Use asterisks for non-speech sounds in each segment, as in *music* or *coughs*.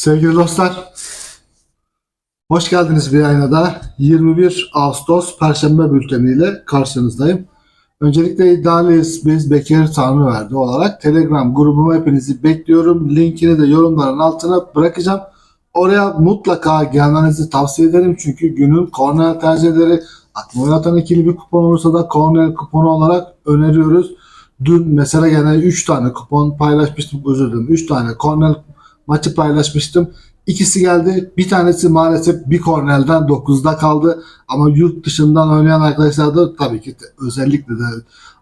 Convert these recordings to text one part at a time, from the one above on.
Sevgili dostlar, hoş geldiniz bir ayına da 21 Ağustos Perşembe bülteniyle karşınızdayım. Öncelikle iddialıyız biz Bekir Tanrıverdi olarak Telegram grubuma hepinizi bekliyorum. Linkini de yorumların altına bırakacağım. Oraya mutlaka gelmenizi tavsiye ederim çünkü günün kornel tercihleri aklıma oynatan ikili bir kupon olursa da kornel kuponu olarak öneriyoruz. Dün mesela gene 3 tane kupon paylaşmıştım özür dilerim. 3 tane kornel maçı paylaşmıştım. İkisi geldi. Bir tanesi maalesef bir kornelden 9'da kaldı. Ama yurt dışından oynayan arkadaşlar da tabii ki de özellikle de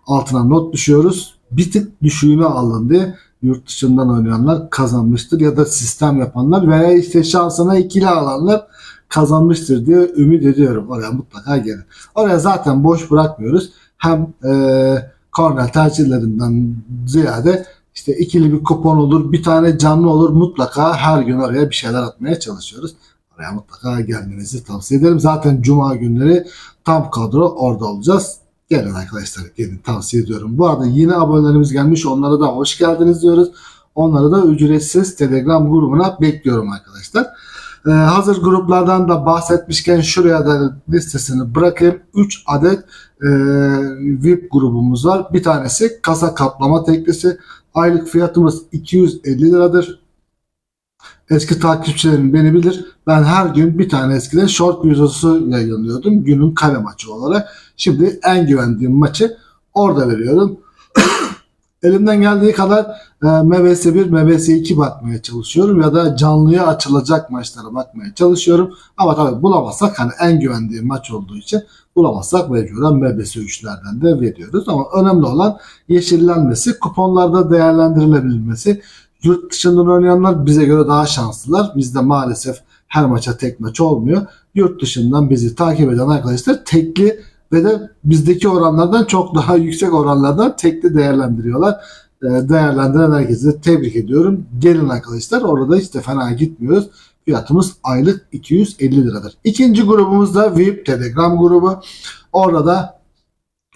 altına not düşüyoruz. Bir tık düşüğünü alın diye yurt dışından oynayanlar kazanmıştır ya da sistem yapanlar veya işte şansına ikili alanlar kazanmıştır diye ümit ediyorum. Oraya mutlaka gelin. Oraya zaten boş bırakmıyoruz. Hem eee kornel tercihlerinden ziyade işte ikili bir kupon olur, bir tane canlı olur. Mutlaka her gün oraya bir şeyler atmaya çalışıyoruz. Oraya mutlaka gelmenizi tavsiye ederim. Zaten cuma günleri tam kadro orada olacağız. Gelin arkadaşlar gelin tavsiye ediyorum. Bu arada yine abonelerimiz gelmiş. Onlara da hoş geldiniz diyoruz. Onları da ücretsiz Telegram grubuna bekliyorum arkadaşlar. Ee, hazır gruplardan da bahsetmişken şuraya da listesini bırakayım. 3 adet e, VIP grubumuz var. Bir tanesi kasa kaplama teklisi. Aylık fiyatımız 250 liradır. Eski takipçilerim beni bilir. Ben her gün bir tane eskiden short videosu yayınlıyordum. Günün kare maçı olarak. Şimdi en güvendiğim maçı orada veriyorum. Elimden geldiği kadar e, MBS 1, MBS 2 bakmaya çalışıyorum ya da canlıya açılacak maçlara bakmaya çalışıyorum. Ama tabii bulamazsak hani en güvendiğim maç olduğu için bulamazsak mecburen MBS 3'lerden de veriyoruz. Ama önemli olan yeşillenmesi, kuponlarda değerlendirilebilmesi. Yurt dışından oynayanlar bize göre daha şanslılar. Bizde maalesef her maça tek maç olmuyor. Yurt dışından bizi takip eden arkadaşlar tekli ve de bizdeki oranlardan çok daha yüksek oranlardan tekli değerlendiriyorlar. Ee, Değerlendiren herkese tebrik ediyorum. Gelin arkadaşlar orada hiç de fena gitmiyoruz. Fiyatımız aylık 250 liradır. İkinci grubumuz da VIP Telegram grubu. Orada da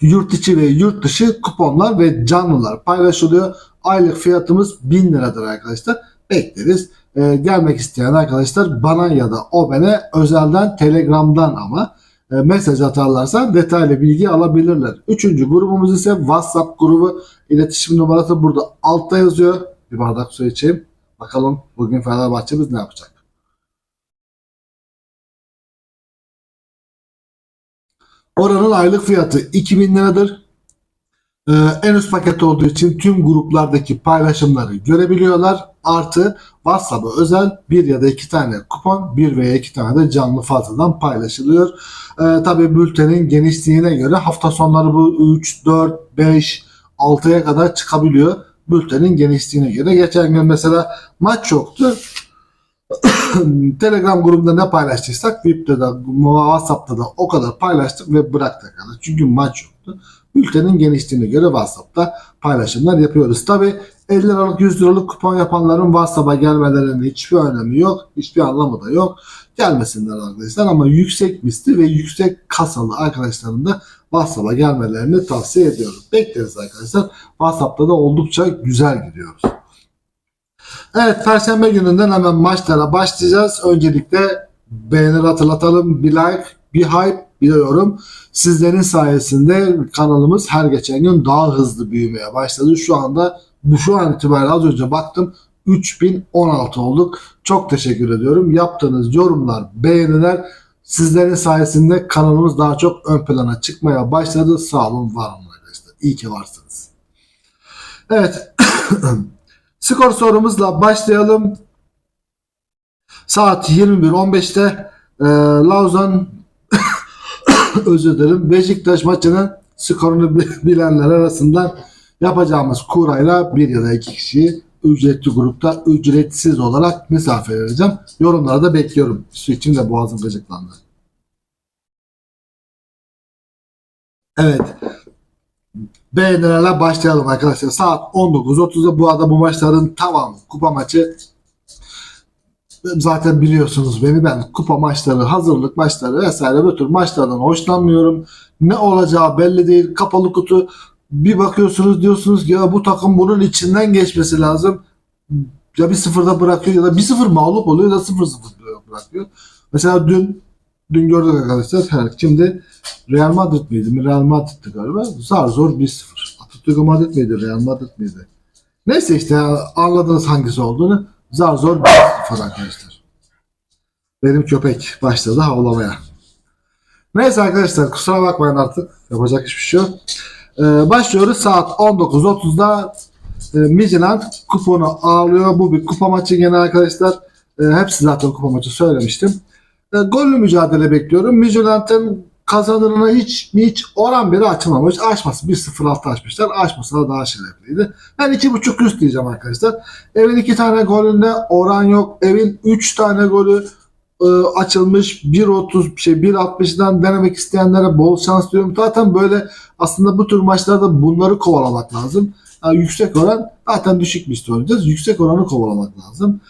yurt içi ve yurt dışı kuponlar ve canlılar paylaşılıyor. Aylık fiyatımız 1000 liradır arkadaşlar. Bekleriz. Ee, gelmek isteyen arkadaşlar bana ya da o bana özelden Telegram'dan ama mesaj atarlarsa detaylı bilgi alabilirler. Üçüncü grubumuz ise WhatsApp grubu. İletişim numarası burada altta yazıyor. Bir bardak su içeyim. Bakalım bugün Fenerbahçe'miz ne yapacak? Oranın aylık fiyatı 2000 liradır. Ee, en üst paket olduğu için tüm gruplardaki paylaşımları görebiliyorlar. Artı WhatsApp'a özel bir ya da iki tane kupon, bir veya iki tane de canlı fazladan paylaşılıyor. Ee, tabii bültenin genişliğine göre hafta sonları bu 3, 4, 5, 6'ya kadar çıkabiliyor. Bültenin genişliğine göre. Geçen gün mesela maç yoktu. *coughs* Telegram grubunda ne paylaştıysak VIP'te de WhatsApp'ta da o kadar paylaştık ve bıraktık. Çünkü maç yoktu. Bültenin genişliğine göre WhatsApp'ta paylaşımlar yapıyoruz. Tabi 50 liralık 100 liralık kupon yapanların WhatsApp'a gelmelerinin hiçbir önemi yok. Hiçbir anlamı da yok. Gelmesinler arkadaşlar ama yüksek misli ve yüksek kasalı arkadaşların da WhatsApp'a gelmelerini tavsiye ediyorum. Bekleriz arkadaşlar. WhatsApp'ta da oldukça güzel gidiyoruz. Evet Perşembe gününden hemen maçlara başlayacağız. Öncelikle beğenir hatırlatalım. Bir like, bir hype, bir de yorum. Sizlerin sayesinde kanalımız her geçen gün daha hızlı büyümeye başladı. Şu anda bu şu an itibariyle az önce baktım 3016 olduk. Çok teşekkür ediyorum. Yaptığınız yorumlar, beğeniler sizlerin sayesinde kanalımız daha çok ön plana çıkmaya başladı. Sağ olun, var olun arkadaşlar. İyi ki varsınız. Evet. *clears throat* Skor sorumuzla başlayalım. Saat 21.15'te e, Lauzan *coughs* özür dilerim Beşiktaş maçının skorunu *laughs* bilenler arasından yapacağımız kurayla bir ya da iki kişiyi ücretli grupta ücretsiz olarak misafir edeceğim. Yorumlara da bekliyorum. Su için de boğazım gıcıklandı. Evet. Beğenilerle başlayalım arkadaşlar. Saat 19.30'da bu arada bu maçların tamamı kupa maçı zaten biliyorsunuz beni ben kupa maçları, hazırlık maçları vesaire bu tür maçlardan hoşlanmıyorum. Ne olacağı belli değil. Kapalı kutu bir bakıyorsunuz diyorsunuz ya bu takım bunun içinden geçmesi lazım. ya bir sıfırda bırakıyor ya da bir sıfır mağlup oluyor ya da sıfır sıfır bırakıyor. Mesela dün dün gördük arkadaşlar. Her, kimdi? Real Madrid miydi? Real Madrid'di galiba. Zar zor 1-0. Atletico Madrid miydi? Real Madrid miydi? Neyse işte anladınız hangisi olduğunu. Zar zor 1-0 arkadaşlar. Benim köpek başladı havlamaya. Neyse arkadaşlar kusura bakmayın artık. Yapacak hiçbir şey yok. Ee, başlıyoruz saat 19.30'da e, Midland kuponu ağırlıyor. Bu bir kupa maçı gene arkadaşlar. E, hepsi zaten kupa maçı söylemiştim. E, gollü mücadele bekliyorum. Midland'ın kazanırına hiç hiç oran biri açılmamış. Açması 1-0-6 açmışlar. Açmasa da daha şerefliydi. Ben 2.5 üst diyeceğim arkadaşlar. Evin 2 tane golünde oran yok. Evin 3 tane golü e, açılmış 1.30 şey 1.60'dan denemek isteyenlere bol şans diyorum. Zaten böyle aslında bu tür maçlarda bunları kovalamak lazım. Yani yüksek oran zaten düşük bir üstü oynayacağız. Yüksek oranı kovalamak lazım.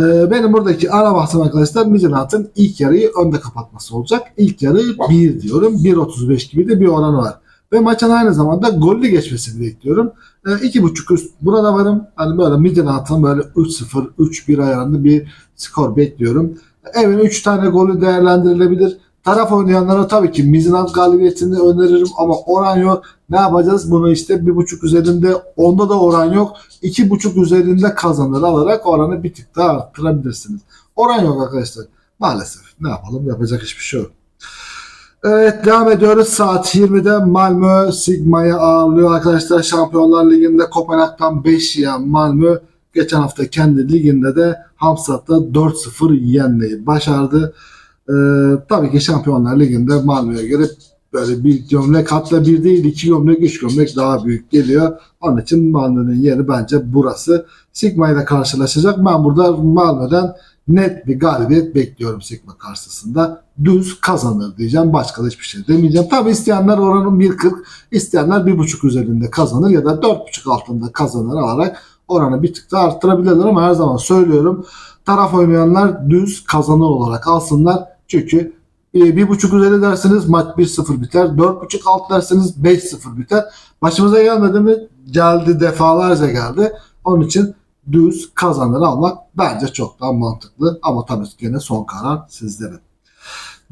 Ee, benim buradaki ana bahsim arkadaşlar Midland'ın ilk yarıyı önde kapatması olacak. İlk yarı 1 diyorum. 1.35 gibi de bir oranı var. Ve maçın aynı zamanda gollü geçmesini bekliyorum. Ee, 2.5 üst buna da varım. Hani böyle Midland'ın böyle 3-0, 3-1 ayarında bir skor bekliyorum. Evin 3 tane golü değerlendirilebilir. Taraf oynayanlara tabii ki Midland galibiyetini öneririm ama oran yok. Ne yapacağız? Bunu işte bir buçuk üzerinde onda da oran yok. iki buçuk üzerinde kazanır alarak oranı bir tık daha arttırabilirsiniz. Oran yok arkadaşlar. Maalesef. Ne yapalım? Yapacak hiçbir şey yok. Evet devam ediyoruz. Saat 20'de Malmö Sigma'yı ağırlıyor arkadaşlar. Şampiyonlar Ligi'nde Kopenhag'dan 5 yiyen Malmö geçen hafta kendi liginde de Hamstad'da 4-0 yenmeyi başardı. Ee, tabii ki Şampiyonlar Ligi'nde Malmö'ye göre böyle bir gömlek hatta bir değil iki gömlek üç gömlek daha büyük geliyor. Onun için Malmö'nün yeri bence burası. Sigma ile karşılaşacak. Ben burada Malmö'den net bir galibiyet bekliyorum Sigma karşısında. Düz kazanır diyeceğim. Başka da hiçbir şey demeyeceğim. Tabii isteyenler oranın 1.40, isteyenler 1.5 üzerinde kazanır ya da 4.5 altında kazanır alarak oranı bir tık daha arttırabilirler ama her zaman söylüyorum taraf oynayanlar düz kazanır olarak alsınlar. Çünkü e, bir buçuk üzeri derseniz maç 1-0 biter. Dört buçuk alt derseniz 5-0 biter. Başımıza gelmedi mi? Geldi defalarca geldi. Onun için düz kazanır almak bence çok daha mantıklı. Ama tabii ki gene son karar sizlerin.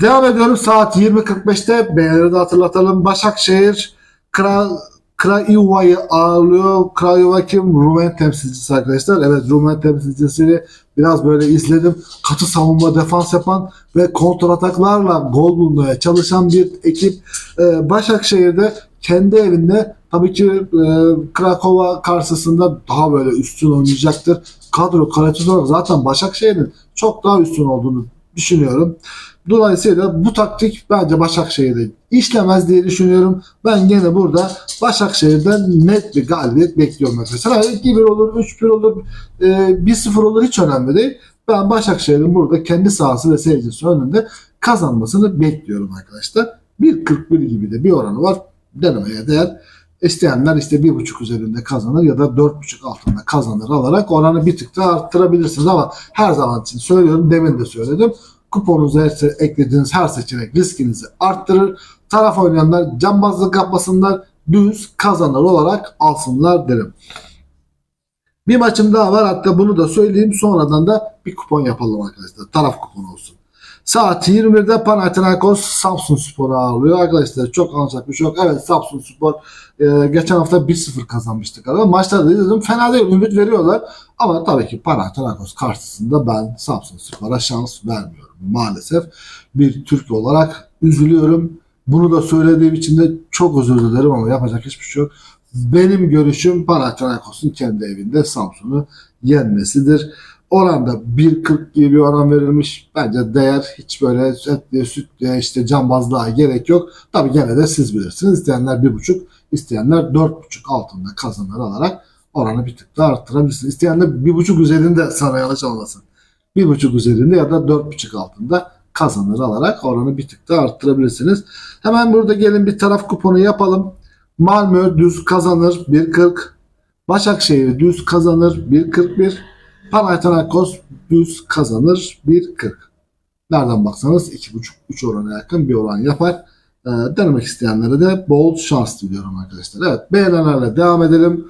Devam ediyorum saat 20.45'te. Beğenileri de hatırlatalım. Başakşehir Kral Craiova'yı ağırlıyor. Craiova kim? Rumen temsilcisi arkadaşlar. Evet Rumen temsilcisini biraz böyle izledim. Katı savunma defans yapan ve kontrataklarla gol bulmaya çalışan bir ekip. Ee, Başakşehir'de kendi evinde tabii ki e, Krakova karşısında daha böyle üstün oynayacaktır. Kadro kalitesi olarak zaten Başakşehir'in çok daha üstün olduğunu düşünüyorum. Dolayısıyla bu taktik bence Başakşehir'de işlemez diye düşünüyorum. Ben gene burada Başakşehir'den net bir galibiyet bekliyorum arkadaşlar. 2-1 olur, 3-1 olur, e, 1-0 olur hiç önemli değil. Ben Başakşehir'in burada kendi sahası ve seyircisi önünde kazanmasını bekliyorum arkadaşlar. 1.41 gibi de bir oranı var. Denemeye değer. İsteyenler işte 1.5 üzerinde kazanır ya da 4.5 altında kazanır alarak oranı bir tık daha arttırabilirsiniz ama her zaman için söylüyorum demin de söyledim kuponunuza her eklediğiniz her seçenek riskinizi arttırır. Taraf oynayanlar cambazlık yapmasınlar, düz kazanır olarak alsınlar derim. Bir maçım daha var hatta bunu da söyleyeyim sonradan da bir kupon yapalım arkadaşlar. Taraf kuponu olsun. Saat 21'de Panathinaikos Samsun Spor'u ağırlıyor. Arkadaşlar çok alacak bir şey yok. Evet Samsun Spor e, geçen hafta 1-0 kazanmıştık galiba. Maçlarda izledim. Fena değil. Ümit veriyorlar. Ama tabii ki Panathinaikos karşısında ben Samsun Spor'a şans vermiyorum. Maalesef bir Türk olarak üzülüyorum. Bunu da söylediğim için de çok özür dilerim ama yapacak hiçbir şey yok. Benim görüşüm Panathinaikos'un kendi evinde Samsun'u yenmesidir. Oranda 1.40 gibi bir oran verilmiş. Bence değer hiç böyle etliye sütlüye işte cambazlığa gerek yok. Tabii gene de siz bilirsiniz. İsteyenler 1.5 isteyenler 4.5 altında kazanır alarak oranı bir tık daha arttırabilirsiniz. İsteyenler 1.5 üzerinde sana yanlış olmasın. 1.5 üzerinde ya da 4.5 altında kazanır alarak oranı bir tık daha arttırabilirsiniz. Hemen burada gelin bir taraf kuponu yapalım. Malmö düz kazanır 1.40. Başakşehir düz kazanır 1.41. Panathinaikos düz kazanır 1.40. Nereden baksanız 2.5-3 orana yakın bir oran yapar. Ee, denemek isteyenlere de bol şans diliyorum arkadaşlar. Evet beğenilerle devam edelim.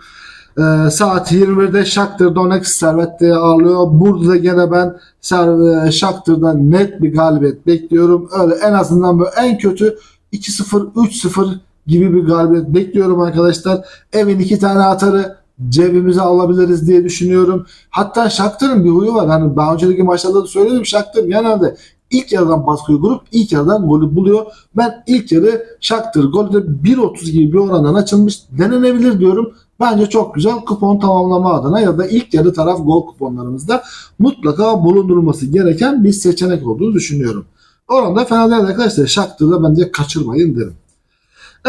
Ee, saat 21'de Shakhtar Donetsk Servet'te ağırlıyor. Burada da gene ben Ser- Shakhtar'dan net bir galibiyet bekliyorum. Öyle en azından böyle en kötü 2-0, 3-0 gibi bir galibiyet bekliyorum arkadaşlar. Evin iki tane atarı cebimize alabiliriz diye düşünüyorum. Hatta Shakhtar'ın bir huyu var. Hani daha önceki maçlarda da söyledim. Shakhtar genelde ilk yarıdan baskıyı kurup ilk yarıdan golü buluyor. Ben ilk yarı Shakhtar golü de 1.30 gibi bir orandan açılmış. Denenebilir diyorum. Bence çok güzel kupon tamamlama adına ya da ilk yarı taraf gol kuponlarımızda mutlaka bulundurulması gereken bir seçenek olduğunu düşünüyorum. Oranda fena değil arkadaşlar. Shakhtar'da bence kaçırmayın derim.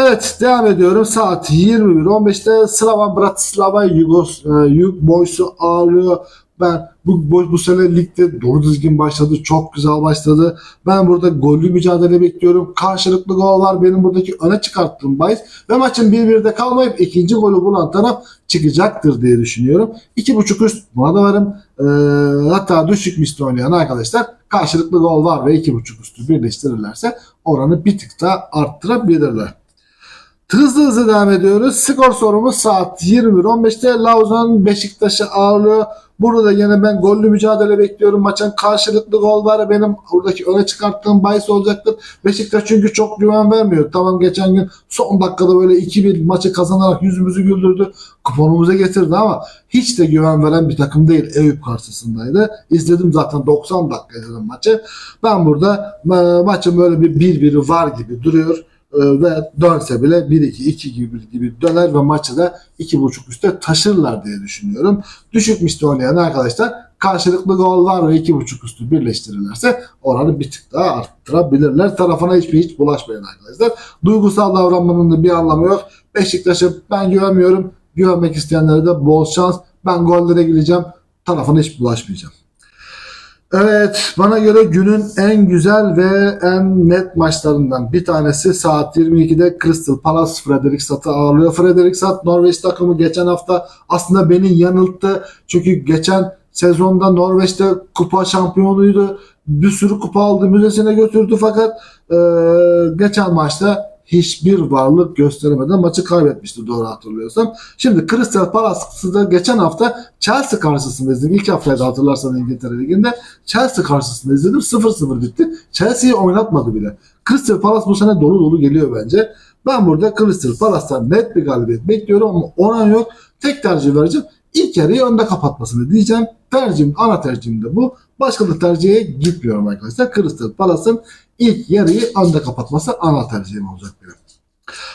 Evet devam ediyorum. Saat 21.15'te Slava Bratislava Yugos, e, Yug Boys'u ağırlıyor. Ben bu, bu, bu sene ligde doğru düzgün başladı. Çok güzel başladı. Ben burada gollü mücadele bekliyorum. Karşılıklı gol var. Benim buradaki öne çıkarttığım bahis. Ve maçın 1-1'de kalmayıp ikinci golü bulan taraf çıkacaktır diye düşünüyorum. 2.5 üst buna da varım. Ee, hatta düşük misli oynayan arkadaşlar karşılıklı gol var ve 2.5 üstü birleştirirlerse oranı bir tık daha arttırabilirler. Hızlı hızlı devam ediyoruz. Skor sorumuz saat 21.15'te Lauzan Beşiktaş'ı ağırlıyor. Burada da yine ben gollü mücadele bekliyorum. Maçın karşılıklı gol var. Benim buradaki öne çıkarttığım bahis olacaktır. Beşiktaş çünkü çok güven vermiyor. Tamam geçen gün son dakikada böyle 2-1 maçı kazanarak yüzümüzü güldürdü. Kuponumuza getirdi ama hiç de güven veren bir takım değil. Eyüp karşısındaydı. İzledim zaten 90 dakika izledim maçı. Ben burada e, maçın böyle bir 1-1'i var gibi duruyor. Ee, ve dönse bile 1-2-2 gibi, gibi döner ve maçı da 2.5 üstte taşırlar diye düşünüyorum. Düşük misli oynayan arkadaşlar karşılıklı gol var ve 2.5 üstü birleştirirlerse oranı bir tık daha arttırabilirler. Tarafına hiçbir hiç bulaşmayın arkadaşlar. Duygusal davranmanın da bir anlamı yok. Beşiktaş'a ben güvenmiyorum. Güvenmek isteyenlere de bol şans. Ben gollere gireceğim. Tarafına hiç bulaşmayacağım. Evet, bana göre günün en güzel ve en net maçlarından bir tanesi saat 22'de Crystal Palace Fredrikstad'ı ağırlıyor. Fredrikstad Norveç takımı geçen hafta aslında beni yanılttı. Çünkü geçen sezonda Norveç'te kupa şampiyonuydu. Bir sürü kupa aldı, müzesine götürdü fakat e, geçen maçta hiçbir varlık gösteremeden maçı kaybetmişti doğru hatırlıyorsam. Şimdi Crystal Palace'da geçen hafta Chelsea karşısında izledim. İlk haftayı da hatırlarsan İngiltere Ligi'nde Chelsea karşısında izledim. 0-0 bitti. Chelsea'yi oynatmadı bile. Crystal Palace bu sene dolu dolu geliyor bence. Ben burada Crystal Palace'tan net bir galibiyet bekliyorum ama oran yok. Tek tercih vereceğim. İlk yarıyı önde kapatmasını diyeceğim. Tercihim, ana tercihim de bu. Başka da tercihe gitmiyorum arkadaşlar. Crystal Palace'ın ilk yarıyı önde kapatması ana tercihim olacak benim.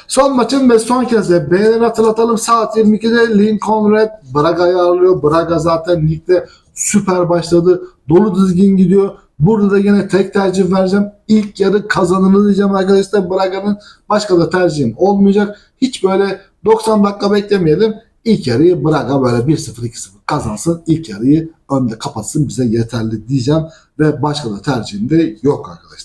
Son maçın ve son kez de beğenini hatırlatalım. Saat 22'de Lincoln Red Braga'yı ağırlıyor. Braga zaten ligde süper başladı. Dolu dizgin gidiyor. Burada da yine tek tercih vereceğim. İlk yarı kazanımı diyeceğim arkadaşlar. Braga'nın başka da tercihim olmayacak. Hiç böyle 90 dakika beklemeyelim. İlk yarıyı Braga böyle 1-0-2-0 kazansın. İlk yarıyı önde kapatsın bize yeterli diyeceğim. Ve başka da tercihim de yok arkadaşlar.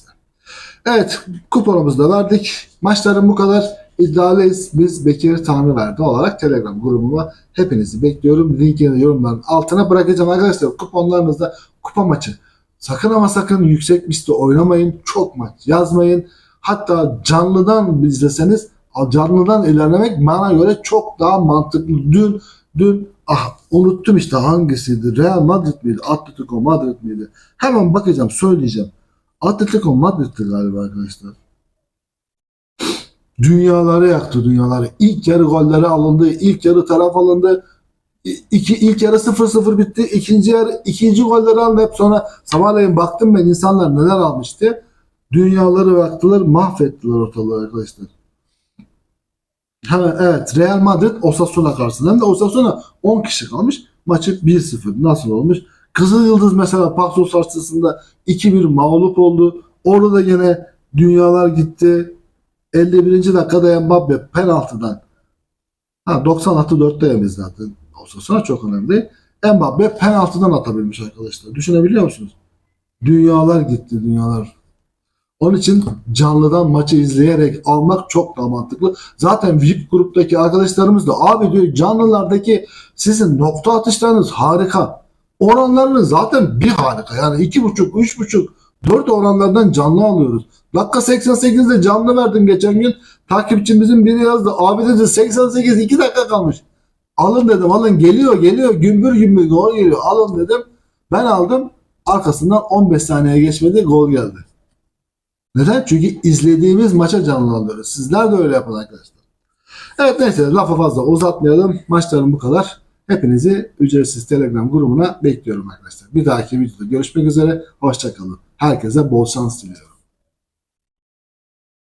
Evet kuponumuzu da verdik. Maçların bu kadar. İddialıyız. Biz Bekir Tanrıverdi olarak Telegram grubuma hepinizi bekliyorum. Linkini yorumların altına bırakacağım arkadaşlar. Kuponlarınızda kupa maçı. Sakın ama sakın yüksek misli oynamayın. Çok maç yazmayın. Hatta canlıdan izleseniz canlıdan ilerlemek bana göre çok daha mantıklı. Dün dün ah unuttum işte hangisiydi? Real Madrid miydi? Atletico Madrid miydi? Hemen bakacağım söyleyeceğim. Atletico Madrid'ti galiba arkadaşlar. Dünyaları yaktı dünyaları. İlk yarı golleri alındı. ilk yarı taraf alındı. İki, ilk yarı 0-0 bitti. İkinci yarı ikinci golleri aldı. Hep sonra sabahleyin baktım ben insanlar neler almış diye. Dünyaları yaktılar, mahvettiler ortalığı arkadaşlar. Ha, evet Real Madrid Osasuna karşısında. Hem de Osasuna 10 kişi kalmış. Maçı 1-0. Nasıl olmuş? Kızıl Yıldız mesela Paxos karşısında 2-1 mağlup oldu. Orada da yine dünyalar gitti. 51. dakikada Mbappe penaltıdan ha 90 artı 4'te yemiş zaten. Osasuna çok önemli. Mbappe penaltıdan atabilmiş arkadaşlar. Düşünebiliyor musunuz? Dünyalar gitti dünyalar. Onun için canlıdan maçı izleyerek almak çok daha mantıklı. Zaten VIP gruptaki arkadaşlarımız da abi diyor canlılardaki sizin nokta atışlarınız harika. Oranlarınız zaten bir harika. Yani iki buçuk, üç buçuk, dört oranlardan canlı alıyoruz. Dakika 88'de canlı verdim geçen gün. Takipçimizin biri yazdı. Abi dedi 88 2 dakika kalmış. Alın dedim alın geliyor geliyor gümbür gümbür gol geliyor alın dedim. Ben aldım arkasından 15 saniye geçmedi gol geldi. Neden? Çünkü izlediğimiz maça canlandırıyoruz. Sizler de öyle yapın arkadaşlar. Evet neyse lafı fazla uzatmayalım. Maçlarım bu kadar. Hepinizi ücretsiz Telegram grubuna bekliyorum arkadaşlar. Bir dahaki videoda görüşmek üzere. Hoşçakalın. Herkese bol şans diliyorum.